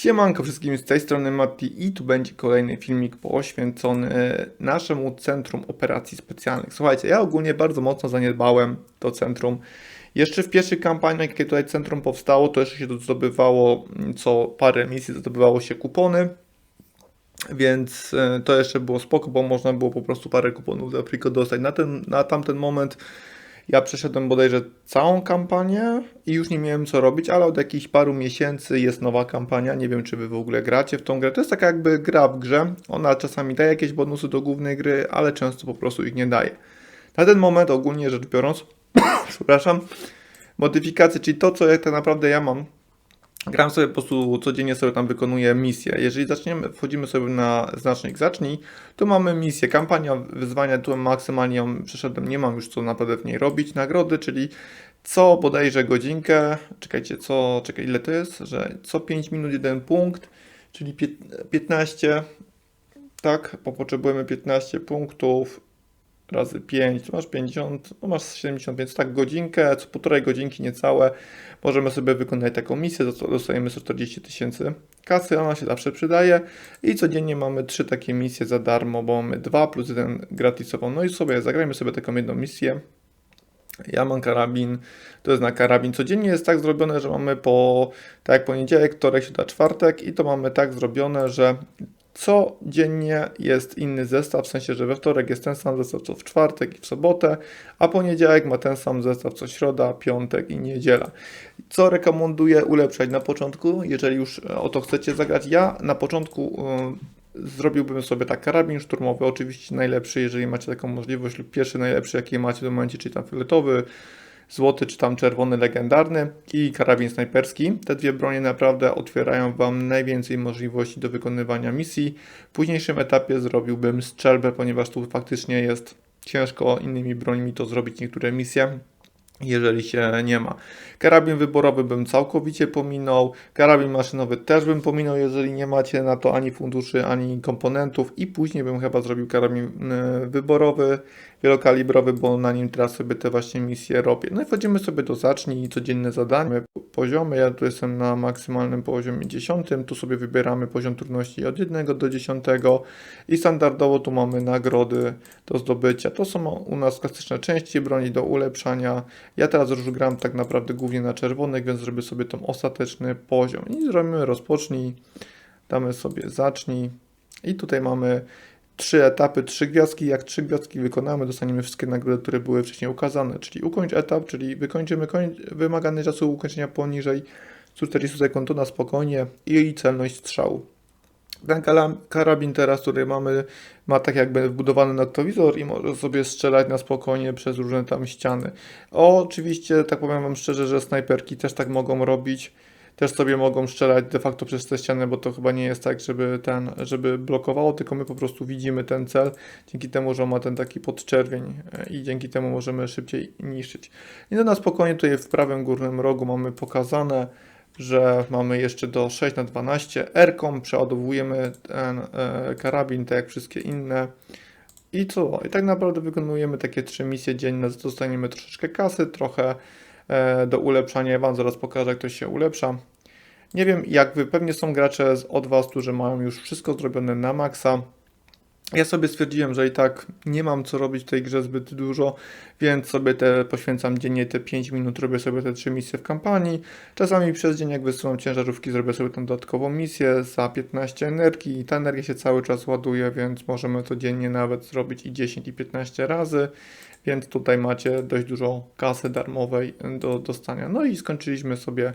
Siemanko wszystkim z tej strony Matti i tu będzie kolejny filmik poświęcony naszemu Centrum Operacji Specjalnych. Słuchajcie, ja ogólnie bardzo mocno zaniedbałem to centrum. Jeszcze w pierwszej kampanii, jakie tutaj centrum powstało, to jeszcze się zdobywało mm, co parę misji, zdobywało się kupony. Więc e, to jeszcze było spoko, bo można było po prostu parę kuponów za Frico dostać. Na, ten, na tamten moment ja przeszedłem bodajże całą kampanię i już nie miałem co robić, ale od jakichś paru miesięcy jest nowa kampania. Nie wiem, czy wy w ogóle gracie w tą grę. To jest taka jakby gra w grze. Ona czasami daje jakieś bonusy do głównej gry, ale często po prostu ich nie daje. Na ten moment, ogólnie rzecz biorąc, przepraszam, modyfikacje, czyli to, co jak tak naprawdę ja mam Gram sobie po prostu codziennie sobie tam wykonuję misję. Jeżeli zaczniemy, wchodzimy sobie na znacznik zacznij, to mamy misję, kampania wyzwania, tu maksymalnie ją przeszedłem, nie mam już co naprawdę w niej robić. Nagrody, czyli co bodajże godzinkę, czekajcie, co, czekaj, ile to jest, że co 5 minut jeden punkt, czyli 15, tak, bo potrzebujemy 15 punktów razy 5, to masz 50, no masz 70, więc tak godzinkę, co półtorej godzinki niecałe możemy sobie wykonać taką misję, za co dostajemy 140 tysięcy kasy, ona się zawsze przydaje i codziennie mamy trzy takie misje za darmo, bo mamy 2 plus 1 gratisową, no i sobie zagrajmy sobie taką jedną misję. Ja mam karabin, to jest na karabin. Codziennie jest tak zrobione, że mamy po, tak jak poniedziałek, wtorek, środa, czwartek i to mamy tak zrobione, że codziennie jest inny zestaw, w sensie, że we wtorek jest ten sam zestaw co w czwartek i w sobotę, a poniedziałek ma ten sam zestaw co środa, piątek i niedziela. Co rekomenduję ulepszać na początku, jeżeli już o to chcecie zagrać? Ja na początku y, zrobiłbym sobie tak karabin szturmowy, oczywiście najlepszy, jeżeli macie taką możliwość, lub pierwszy najlepszy, jaki macie w momencie, czyli tam fioletowy, złoty czy tam czerwony legendarny i karabin snajperski. Te dwie bronie naprawdę otwierają Wam najwięcej możliwości do wykonywania misji. W późniejszym etapie zrobiłbym strzelbę, ponieważ tu faktycznie jest ciężko innymi brońmi to zrobić niektóre misje jeżeli się nie ma. Karabin wyborowy bym całkowicie pominął, karabin maszynowy też bym pominął, jeżeli nie macie na to ani funduszy, ani komponentów i później bym chyba zrobił karabin y, wyborowy, wielokalibrowy, bo na nim teraz sobie te właśnie misje robię. No i wchodzimy sobie do zacznij, codzienne zadania, poziomy, ja tu jestem na maksymalnym poziomie 10, tu sobie wybieramy poziom trudności od 1 do 10 i standardowo tu mamy nagrody do zdobycia. To są u nas klasyczne części broni do ulepszania. Ja teraz już gram tak naprawdę głównie na czerwonych, więc zrobię sobie tą ostateczny poziom. I zrobimy rozpocznij, damy sobie zacznij i tutaj mamy trzy etapy, trzy gwiazdki. Jak trzy gwiazdki wykonamy, dostaniemy wszystkie nagrody, które były wcześniej ukazane. Czyli ukończ etap, czyli wykończymy koń... wymagany czas ukończenia poniżej 140 sekund na spokojnie i celność strzału. Ten karabin teraz, który mamy, ma tak jakby wbudowany noktowizor i może sobie strzelać na spokojnie przez różne tam ściany. Oczywiście, tak powiem Wam szczerze, że snajperki też tak mogą robić też sobie mogą strzelać de facto przez te ściany, bo to chyba nie jest tak, żeby ten, żeby blokowało, tylko my po prostu widzimy ten cel, dzięki temu, że on ma ten taki podczerwień e, i dzięki temu możemy szybciej niszczyć. I to na spokojnie tutaj w prawym górnym rogu mamy pokazane, że mamy jeszcze do 6 na 12 R-ką, przeładowujemy ten e, karabin, tak jak wszystkie inne. I co? I tak naprawdę wykonujemy takie trzy misje dzienne, dostaniemy troszeczkę kasy, trochę e, do ulepszania. Ja Wam zaraz pokażę, jak to się ulepsza. Nie wiem, jak wy, pewnie są gracze od Was, którzy mają już wszystko zrobione na maksa. Ja sobie stwierdziłem, że i tak nie mam co robić w tej grze zbyt dużo, więc sobie te poświęcam dziennie te 5 minut, robię sobie te 3 misje w kampanii. Czasami przez dzień, jak wysyłam ciężarówki, zrobię sobie tą dodatkową misję za 15 energii i ta energia się cały czas ładuje, więc możemy to dziennie nawet zrobić i 10 i 15 razy, więc tutaj macie dość dużo kasy darmowej do dostania. No i skończyliśmy sobie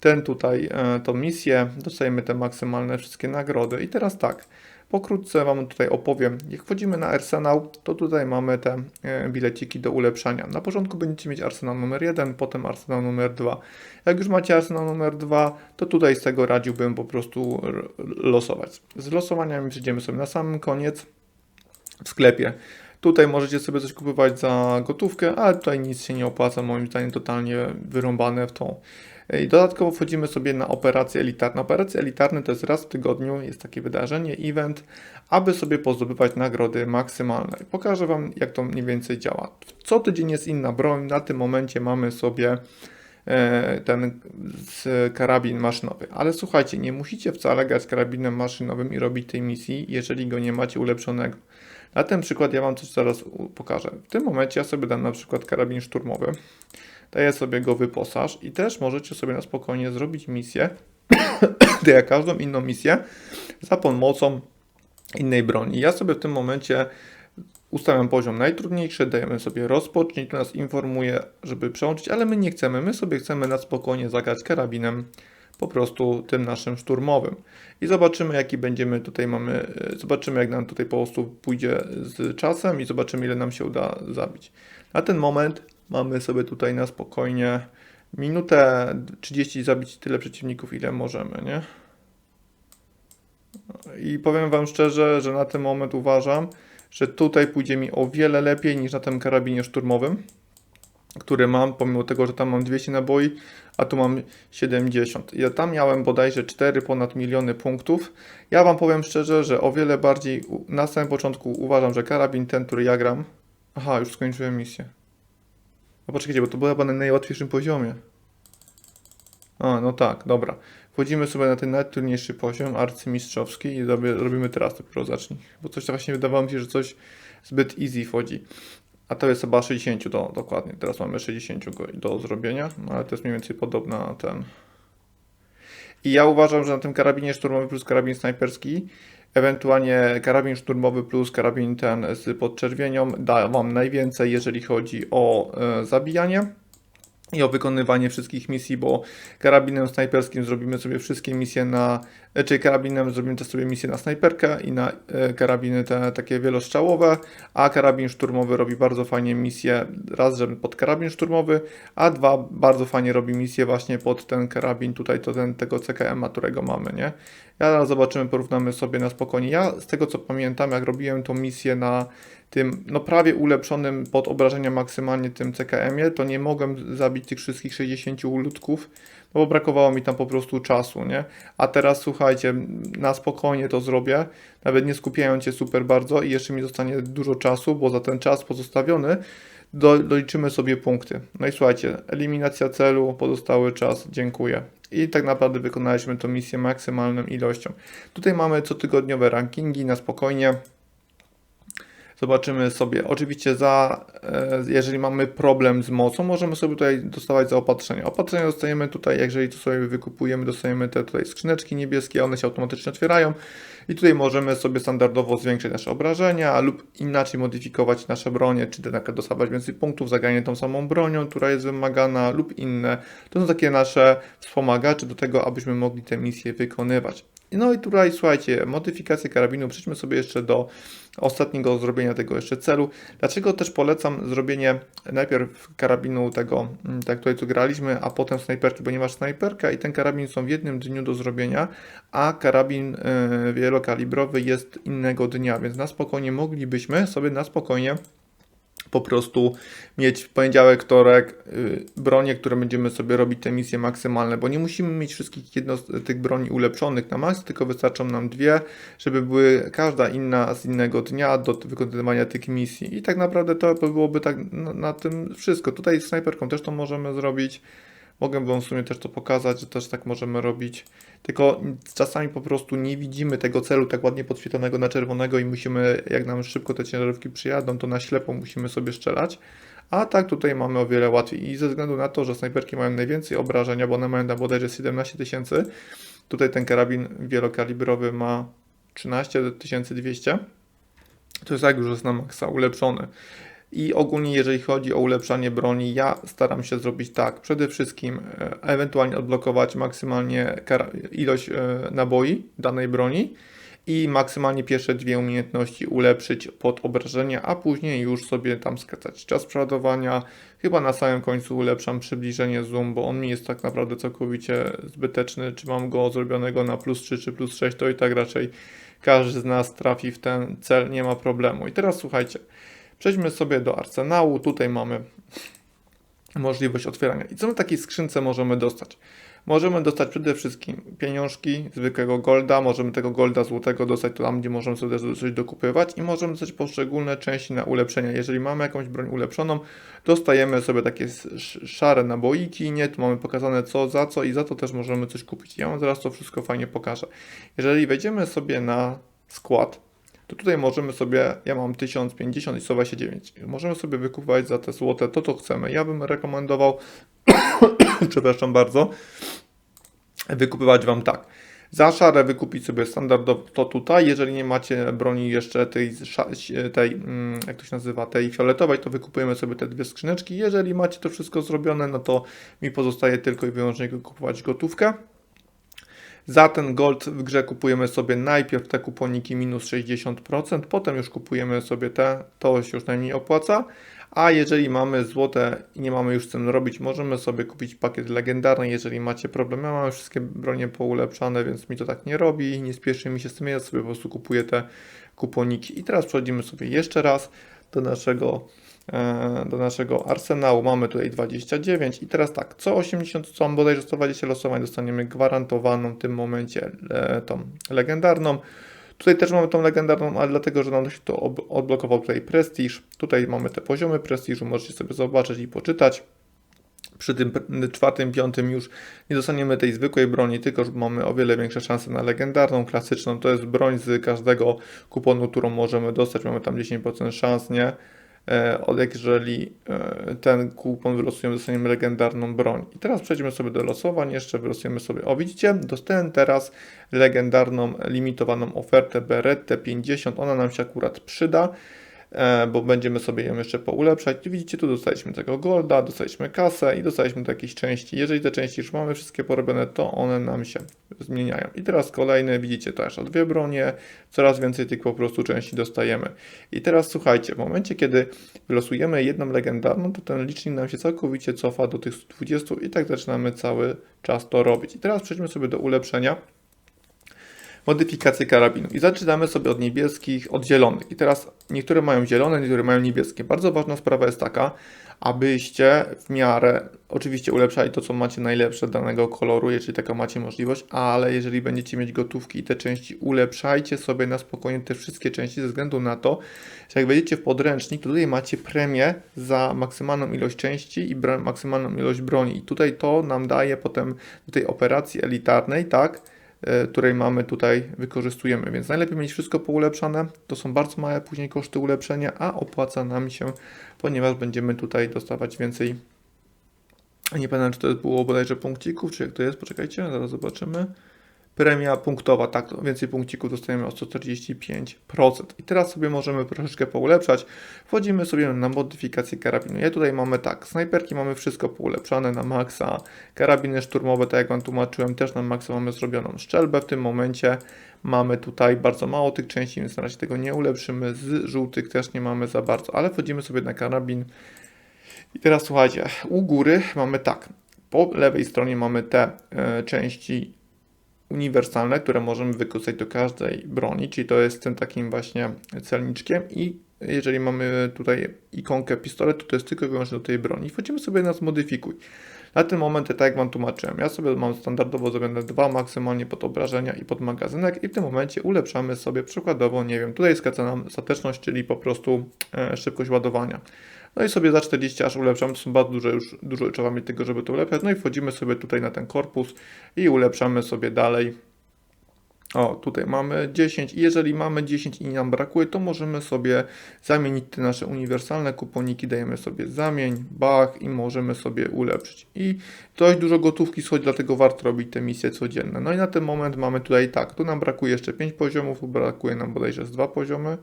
ten tutaj, e, tą misję, dostajemy te maksymalne wszystkie nagrody. I teraz tak, pokrótce Wam tutaj opowiem. Jak wchodzimy na arsenał, to tutaj mamy te e, bileciki do ulepszania. Na początku będziecie mieć arsenał numer 1, potem arsenał numer 2. Jak już macie arsenał numer 2, to tutaj z tego radziłbym po prostu losować. Z losowaniami przejdziemy sobie na samym koniec w sklepie. Tutaj możecie sobie coś kupować za gotówkę, ale tutaj nic się nie opłaca, moim zdaniem totalnie wyrąbane w tą i dodatkowo wchodzimy sobie na operacje elitarne. Operacje elitarne to jest raz w tygodniu, jest takie wydarzenie, event, aby sobie pozdobywać nagrody maksymalne. Pokażę Wam, jak to mniej więcej działa. Co tydzień jest inna broń. Na tym momencie mamy sobie e, ten z karabin maszynowy. Ale słuchajcie, nie musicie wcale grać karabinem maszynowym i robić tej misji, jeżeli go nie macie ulepszonego. Na ten przykład ja Wam coś zaraz pokażę. W tym momencie ja sobie dam na przykład karabin szturmowy, daję sobie go wyposaż i też możecie sobie na spokojnie zrobić misję, tak jak każdą inną misję, za pomocą innej broni. Ja sobie w tym momencie ustawiam poziom najtrudniejszy, dajemy sobie rozpocznij, to nas informuje, żeby przełączyć, ale my nie chcemy, my sobie chcemy na spokojnie zagrać karabinem po prostu tym naszym szturmowym. I zobaczymy jaki będziemy tutaj mamy, zobaczymy jak nam tutaj po prostu pójdzie z czasem i zobaczymy ile nam się uda zabić. Na ten moment mamy sobie tutaj na spokojnie minutę 30 zabić tyle przeciwników ile możemy, nie? I powiem Wam szczerze, że na ten moment uważam, że tutaj pójdzie mi o wiele lepiej niż na tym karabinie szturmowym, który mam, pomimo tego, że tam mam 200 naboi, a tu mam 70. Ja tam miałem bodajże 4 ponad miliony punktów. Ja Wam powiem szczerze, że o wiele bardziej na samym początku uważam, że karabin ten, który ja gram. Aha, już skończyłem misję. No poczekajcie, bo to było chyba na najłatwiejszym poziomie. A, no tak, dobra. Wchodzimy sobie na ten najtrudniejszy poziom, arcymistrzowski i robię, robimy teraz dopiero zacznij. Bo coś to właśnie wydawało mi się, że coś zbyt easy wchodzi. A to jest chyba 60 do, dokładnie. Teraz mamy 60 go do zrobienia, no ale to jest mniej więcej podobna na ten. I ja uważam, że na tym karabinie szturmowy plus karabin snajperski, ewentualnie karabin szturmowy plus karabin ten z podczerwienią da wam najwięcej, jeżeli chodzi o e, zabijanie i o wykonywanie wszystkich misji, bo karabinem snajperskim zrobimy sobie wszystkie misje na, e, czyli karabinem zrobimy też sobie misje na snajperkę i na e, karabiny te takie wielostrzałowe, a karabin szturmowy robi bardzo fajnie misję, raz, pod karabin szturmowy, a dwa, bardzo fajnie robi misję właśnie pod ten karabin tutaj, to ten, tego CKM-a, którego mamy, nie? Zaraz zobaczymy, porównamy sobie na spokojnie. Ja z tego co pamiętam, jak robiłem tą misję na tym, no prawie ulepszonym pod obrażenia maksymalnie tym CKM-ie, to nie mogłem zabić tych wszystkich 60 ludków, no bo brakowało mi tam po prostu czasu, nie? A teraz słuchajcie, na spokojnie to zrobię, nawet nie skupiając się super bardzo i jeszcze mi zostanie dużo czasu, bo za ten czas pozostawiony do, doliczymy sobie punkty. No i słuchajcie, eliminacja celu, pozostały czas, dziękuję. I tak naprawdę wykonaliśmy tę misję maksymalną ilością. Tutaj mamy cotygodniowe rankingi na spokojnie. Zobaczymy sobie, oczywiście za, e, jeżeli mamy problem z mocą, możemy sobie tutaj dostawać zaopatrzenie. Opatrzenie dostajemy tutaj, jeżeli to sobie wykupujemy, dostajemy te tutaj skrzyneczki niebieskie, one się automatycznie otwierają i tutaj możemy sobie standardowo zwiększyć nasze obrażenia lub inaczej modyfikować nasze bronie, czy na przykład dostawać więcej punktów za granie tą samą bronią, która jest wymagana lub inne. To są takie nasze wspomagacze do tego, abyśmy mogli te misje wykonywać. No i tutaj słuchajcie, modyfikację karabinu, przejdźmy sobie jeszcze do ostatniego zrobienia tego jeszcze celu. Dlaczego też polecam zrobienie najpierw karabinu tego, mm, tak tutaj tu graliśmy, a potem snajperki, ponieważ snajperka i ten karabin są w jednym dniu do zrobienia, a karabin yy, wielokalibrowy jest innego dnia, więc na spokojnie moglibyśmy sobie na spokojnie po prostu mieć poniedziałek, wtorek yy, bronie, które będziemy sobie robić te misje maksymalne, bo nie musimy mieć wszystkich jedno z tych broni ulepszonych na maks, tylko wystarczą nam dwie, żeby były każda inna z innego dnia do wykonywania tych misji. I tak naprawdę to byłoby tak na, na tym wszystko. Tutaj z snajperką też to możemy zrobić. Mogę Wam w sumie też to pokazać, że też tak możemy robić. Tylko czasami po prostu nie widzimy tego celu tak ładnie podświetlonego na czerwonego i musimy, jak nam szybko te ciężarówki przyjadą, to na ślepo musimy sobie strzelać. A tak tutaj mamy o wiele łatwiej. I ze względu na to, że snajperki mają najwięcej obrażenia, bo one mają na bodajże 17 tysięcy, tutaj ten karabin wielokalibrowy ma 13 200. To jest jak już jest na maksa ulepszony. I ogólnie, jeżeli chodzi o ulepszanie broni, ja staram się zrobić tak. Przede wszystkim e, ewentualnie odblokować maksymalnie ilość e, naboi danej broni i maksymalnie pierwsze dwie umiejętności ulepszyć pod obrażenia, a później już sobie tam skracać czas przeładowania. Chyba na samym końcu ulepszam przybliżenie zoom, bo on mi jest tak naprawdę całkowicie zbyteczny. Czy mam go zrobionego na plus 3 czy plus 6, to i tak raczej każdy z nas trafi w ten cel, nie ma problemu. I teraz słuchajcie. Przejdźmy sobie do arsenału. Tutaj mamy możliwość otwierania. I co my w takiej skrzynce możemy dostać? Możemy dostać przede wszystkim pieniążki, zwykłego golda, możemy tego golda złotego dostać tam, gdzie możemy sobie coś dokupywać i możemy dostać poszczególne części na ulepszenia. Jeżeli mamy jakąś broń ulepszoną, dostajemy sobie takie sz- szare naboiki, nie, tu mamy pokazane co, za co i za to też możemy coś kupić. Ja wam zaraz to wszystko fajnie pokażę. Jeżeli wejdziemy sobie na skład, to tutaj możemy sobie, ja mam 1050 i 129, możemy sobie wykupować za te złote to, co chcemy. Ja bym rekomendował, przepraszam bardzo, wykupywać Wam tak. Za szare wykupić sobie standardowo to tutaj, jeżeli nie macie broni jeszcze tej, tej mm, jak to się nazywa, tej fioletowej, to wykupujemy sobie te dwie skrzyneczki. Jeżeli macie to wszystko zrobione, no to mi pozostaje tylko i wyłącznie kupować gotówkę. Za ten gold w grze kupujemy sobie najpierw te kuponiki minus 60%, potem już kupujemy sobie te, to się już najmniej opłaca. A jeżeli mamy złote i nie mamy już z tym robić, możemy sobie kupić pakiet legendarny, jeżeli macie problem. Ja mam wszystkie bronie poulepszane, więc mi to tak nie robi, nie spieszy mi się z tym, ja sobie po prostu kupuję te kuponiki. I teraz przechodzimy sobie jeszcze raz do naszego do naszego arsenału. Mamy tutaj 29 i teraz tak, co 80, co bodajże 120 losowań dostaniemy gwarantowaną w tym momencie e, tą legendarną. Tutaj też mamy tą legendarną, ale dlatego, że nam się to odblokował tutaj prestiż. Tutaj mamy te poziomy prestiżu, możecie sobie zobaczyć i poczytać. Przy tym czwartym, piątym już nie dostaniemy tej zwykłej broni, tylko że mamy o wiele większe szanse na legendarną, klasyczną. To jest broń z każdego kuponu, którą możemy dostać. Mamy tam 10% szans, nie? E, od jeżeli e, ten kupon wylosujemy, dostaniemy legendarną broń. I teraz przejdźmy sobie do losowań, jeszcze wylosujemy sobie, o widzicie, dostałem teraz legendarną, limitowaną ofertę Berettę 50, ona nam się akurat przyda, bo będziemy sobie ją jeszcze poulepszać. Widzicie, tu dostaliśmy tego golda, dostaliśmy kasę i dostaliśmy tu jakieś części. Jeżeli te części już mamy wszystkie porobione, to one nam się zmieniają. I teraz kolejny, widzicie też o dwie bronie, coraz więcej tych po prostu części dostajemy. I teraz słuchajcie, w momencie kiedy wylosujemy jedną legendarną, to ten licznik nam się całkowicie cofa do tych 120 i tak zaczynamy cały czas to robić. I teraz przejdźmy sobie do ulepszenia modyfikację karabinu. I zaczynamy sobie od niebieskich, od zielonych. I teraz niektóre mają zielone, niektóre mają niebieskie. Bardzo ważna sprawa jest taka, abyście w miarę oczywiście ulepszali to, co macie najlepsze danego koloru, jeżeli taka macie możliwość, ale jeżeli będziecie mieć gotówki i te części, ulepszajcie sobie na spokojnie te wszystkie części ze względu na to, że jak wejdziecie w podręcznik, to tutaj macie premię za maksymalną ilość części i maksymalną ilość broni. I tutaj to nam daje potem do tej operacji elitarnej, tak? E, której mamy tutaj, wykorzystujemy. Więc najlepiej mieć wszystko poulepszane. To są bardzo małe później koszty ulepszenia, a opłaca nam się, ponieważ będziemy tutaj dostawać więcej. Nie pamiętam, czy to było bodajże punkcików, czy jak to jest. Poczekajcie, zaraz zobaczymy. Premia punktowa, tak, to więcej punkcików dostajemy o 145%. I teraz sobie możemy troszeczkę poulepszać. Wchodzimy sobie na modyfikację karabinu. Ja tutaj mamy tak, snajperki mamy wszystko poulepszane na maksa, karabiny szturmowe, tak jak Wam tłumaczyłem, też na maksa mamy zrobioną szczelbę w tym momencie. Mamy tutaj bardzo mało tych części, więc na razie tego nie ulepszymy. Z żółtych też nie mamy za bardzo, ale wchodzimy sobie na karabin. I teraz słuchajcie, u góry mamy tak, po lewej stronie mamy te e, części uniwersalne, które możemy wykorzystać do każdej broni, czyli to jest tym takim właśnie celniczkiem i jeżeli mamy tutaj ikonkę pistoletu, to jest tylko i wyłącznie do tej broni. Wchodzimy sobie na zmodyfikuj. Na ten moment, tak jak Wam tłumaczyłem, ja sobie mam standardowo zrobione dwa maksymalnie pod obrażenia i pod magazynek i w tym momencie ulepszamy sobie przykładowo, nie wiem, tutaj skraca nam stateczność, czyli po prostu e, szybkość ładowania. No i sobie za 40 aż ulepszamy, to są bardzo duże już, dużo trzeba mieć tego, żeby to ulepszać. No i wchodzimy sobie tutaj na ten korpus i ulepszamy sobie dalej. O, tutaj mamy 10 i jeżeli mamy 10 i nam brakuje, to możemy sobie zamienić te nasze uniwersalne kuponiki, dajemy sobie zamień, bach i możemy sobie ulepszyć. I dość dużo gotówki schodzi, dlatego warto robić te misje codzienne. No i na ten moment mamy tutaj tak, tu nam brakuje jeszcze 5 poziomów, brakuje nam bodajże z 2 poziomy.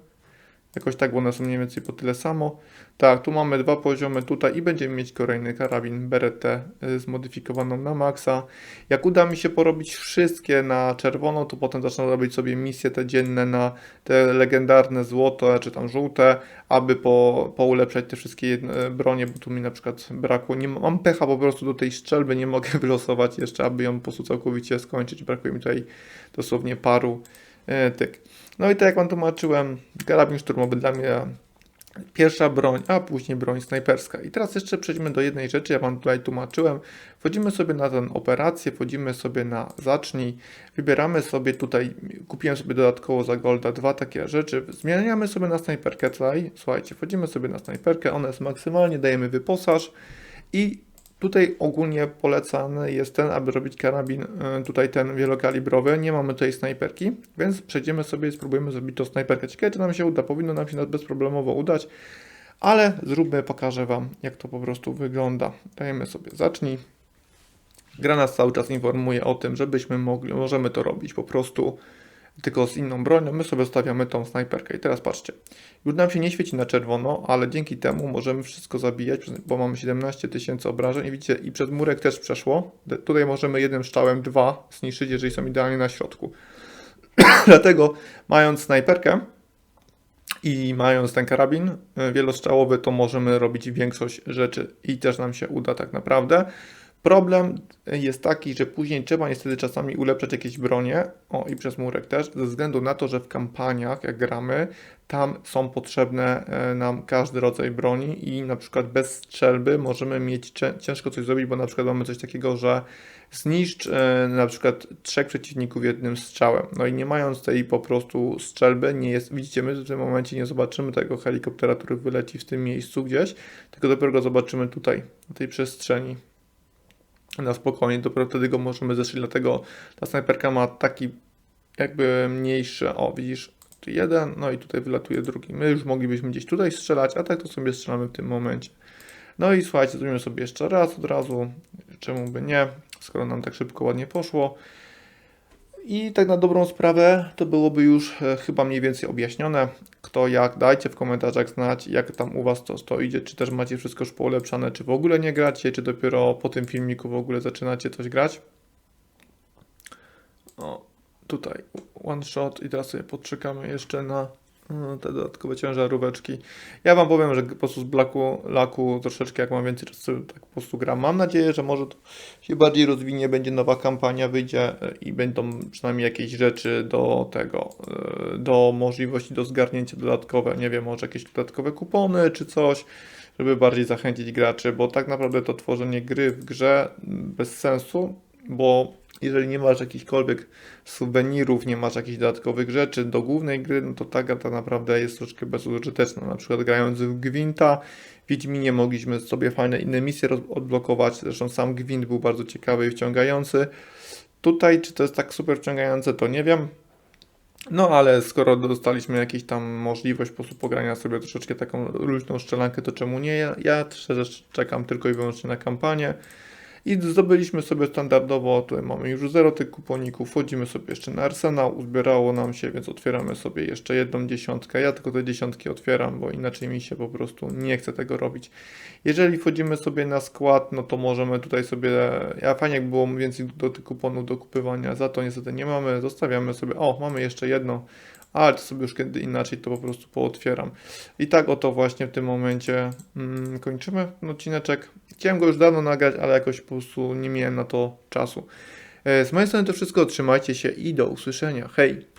Jakoś tak, bo one są mniej więcej po tyle samo. Tak, tu mamy dwa poziomy tutaj i będziemy mieć kolejny karabin Berettę y, zmodyfikowaną na maksa. Jak uda mi się porobić wszystkie na czerwono, to potem zacznę robić sobie misje te dzienne na te legendarne złote czy tam żółte, aby po, poulepszać te wszystkie jedne bronie, bo tu mi na przykład brakło. Nie mam pecha po prostu do tej strzelby, nie mogę wylosować jeszcze, aby ją po prostu całkowicie skończyć. Brakuje mi tutaj dosłownie paru e, tyk. No i tak jak Wam tłumaczyłem, karabin szturmowy dla mnie Pierwsza broń, a później broń snajperska. I teraz jeszcze przejdźmy do jednej rzeczy, ja Wam tutaj tłumaczyłem. Wchodzimy sobie na tę operację, wchodzimy sobie na zacznij, wybieramy sobie tutaj, kupiłem sobie dodatkowo za golda dwa takie rzeczy, zmieniamy sobie na snajperkę tutaj, słuchajcie, wchodzimy sobie na snajperkę, ona jest maksymalnie, dajemy wyposaż i Tutaj ogólnie polecany jest ten, aby robić karabin, y, tutaj ten wielokalibrowy. Nie mamy tutaj snajperki, więc przejdziemy sobie i spróbujemy zrobić to snajperkę. Ciekawe, czy nam się uda. Powinno nam się bezproblemowo udać, ale zróbmy, pokażę Wam, jak to po prostu wygląda. Dajemy sobie zacznij. Gra nas cały czas informuje o tym, żebyśmy mogli, możemy to robić po prostu tylko z inną bronią. My sobie stawiamy tą snajperkę. I teraz patrzcie, już nam się nie świeci na czerwono, ale dzięki temu możemy wszystko zabijać, bo mamy 17 tysięcy obrażeń i widzicie, i przez murek też przeszło. Tutaj możemy jednym strzałem dwa zniszczyć, jeżeli są idealnie na środku. Dlatego mając snajperkę i mając ten karabin y, wielostrzałowy, to możemy robić większość rzeczy i też nam się uda tak naprawdę. Problem jest taki, że później trzeba niestety czasami ulepszać jakieś bronie, o i przez murek też, ze względu na to, że w kampaniach, jak gramy, tam są potrzebne e, nam każdy rodzaj broni i na przykład bez strzelby możemy mieć ciężko coś zrobić, bo na przykład mamy coś takiego, że zniszcz e, na przykład trzech przeciwników jednym strzałem. No i nie mając tej po prostu strzelby, nie jest, widzicie, my w tym momencie nie zobaczymy tego helikoptera, który wyleci w tym miejscu gdzieś, tylko dopiero go zobaczymy tutaj, na tej przestrzeni na spokojnie, dopiero wtedy go możemy zeszyć, dlatego ta snajperka ma taki jakby mniejszy, o widzisz, tu jeden, no i tutaj wylatuje drugi. My już moglibyśmy gdzieś tutaj strzelać, a tak to sobie strzelamy w tym momencie. No i słuchajcie, zrobimy sobie jeszcze raz od razu, czemu by nie, skoro nam tak szybko, ładnie poszło. I tak na dobrą sprawę to byłoby już e, chyba mniej więcej objaśnione. Kto jak, dajcie w komentarzach znać, jak tam u Was to, to idzie, czy też macie wszystko już poulepszane, czy w ogóle nie gracie, czy dopiero po tym filmiku w ogóle zaczynacie coś grać. O, tutaj one shot i teraz sobie podczekamy jeszcze na te dodatkowe ciężaróweczki. Ja Wam powiem, że po prostu z blaku, laku troszeczkę jak mam więcej czasu, tak po prostu gram. Mam nadzieję, że może to się bardziej rozwinie, będzie nowa kampania, wyjdzie e, i będą przynajmniej jakieś rzeczy do tego, e, do możliwości do zgarnięcia dodatkowe, nie wiem, może jakieś dodatkowe kupony czy coś, żeby bardziej zachęcić graczy, bo tak naprawdę to tworzenie gry w grze bez sensu, bo jeżeli nie masz jakichkolwiek suwenirów, nie masz jakichś dodatkowych rzeczy do głównej gry, no to ta gra tak naprawdę jest troszkę bezużyteczna. Na przykład grając w Gwinta, w Wiedźminie mogliśmy sobie fajne inne misje odblokować, zresztą sam Gwint był bardzo ciekawy i wciągający. Tutaj, czy to jest tak super wciągające, to nie wiem. No ale skoro dostaliśmy jakąś tam możliwość po pogrania sobie troszeczkę taką luźną szczelankę, to czemu nie? Ja, ja szczerze czekam tylko i wyłącznie na kampanię. I zdobyliśmy sobie standardowo, tutaj mamy już zero tych kuponików, wchodzimy sobie jeszcze na arsenał, uzbierało nam się, więc otwieramy sobie jeszcze jedną dziesiątkę. Ja tylko te dziesiątki otwieram, bo inaczej mi się po prostu nie chce tego robić. Jeżeli wchodzimy sobie na skład, no to możemy tutaj sobie, ja fajnie jak było więcej do tych kuponów do kupywania, za to niestety nie mamy, zostawiamy sobie, o mamy jeszcze jedno, ale to sobie już kiedy inaczej to po prostu pootwieram. I tak oto właśnie w tym momencie mm, kończymy odcineczek. Chciałem go już dawno nagrać, ale jakoś po prostu nie miałem na to czasu. E, z mojej strony to wszystko, trzymajcie się i do usłyszenia. Hej!